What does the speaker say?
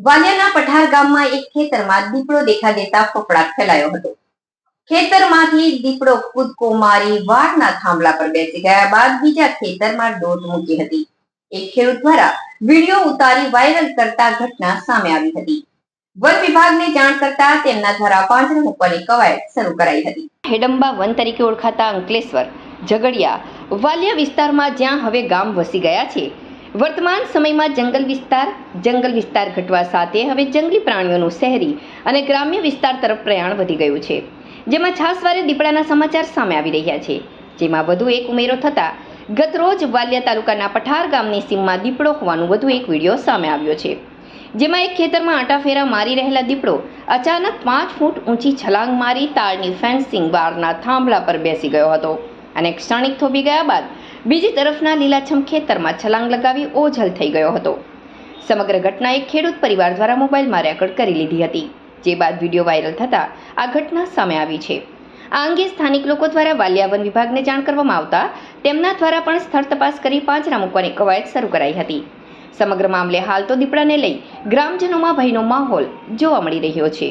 વાલિયાના પઠાર ગામમાં એક ખેતરમાં દીપડો દેખા દેતા ફફડાટ ફેલાયો હતો. ખેતરમાંથી દીપડો કૂદકો મારી વાડના થાંભલા પર બેસી ગયા બાદ બીજા ખેતરમાં દોટ મૂકી હતી. એક ખેડૂત દ્વારા વીડિયો ઉતારી વાયરલ કરતા ઘટના સામે આવી હતી. વન વિભાગને જાણ કરતા તેમના દ્વારા પાંજરા મૂકવાની કવાયત શરૂ કરાઈ હતી. હેડંબા વન તરીકે ઓળખાતા અંકલેશ્વર, ઝઘડિયા, વાલિયા વિસ્તારમાં જ્યાં હવે ગામ વસી ગયા છે વર્તમાન સમયમાં જંગલ વિસ્તાર જંગલ વિસ્તાર ઘટવા સાથે હવે જંગલી પ્રાણીઓનું શહેરી અને ગ્રામ્ય વિસ્તાર તરફ પ્રયાણ વધી ગયું છે. જેમાં છાસવારે દીપડાના સમાચાર સામે આવી રહ્યા છે. જેમાં વધુ એક ઉમેરો થતા, ગતરોજ વાલિયા તાલુકાના પઠાર ગામની સીમમાં દીપડો હોવાનું વધુ એક વીડિયો સામે આવ્યો છે. જેમાં એક ખેતરમાં આંટાફેરા મારી રહેલા દીપડો અચાનક પાંચ ફૂટ ઊંચી છલાંગ મારી, તારની ફેન્સિંગ, બારના થાંભલા પર બેસી ગયો હતો અને ક્ષણિક થોભી ગયા બાદ બીજી તરફના લીલાછમ ખેતરમાં છલાંગ લગાવી ઓઝલ થઈ ગયો હતો. સમગ્ર ઘટના એક ખેડૂત પરિવાર દ્વારા મોબાઈલમાં રેકોર્ડ કરી લીધી હતી. જે બાદ વીડિયો વાયરલ થતાં આ ઘટના સામે આવી છે. આ અંગે સ્થાનિક લોકો દ્વારા વાલિયા વન વિભાગને જાણ કરવામાં આવતા તેમના દ્વારા પણ સ્થળ તપાસ કરી પાંજરા મૂકવાની કવાયત શરૂ કરાઈ હતી. સમગ્ર મામલે હાલ તો દીપડાને લઈ ગ્રામજનોમાં ભયનો માહોલ જોવા મળી રહ્યો છે.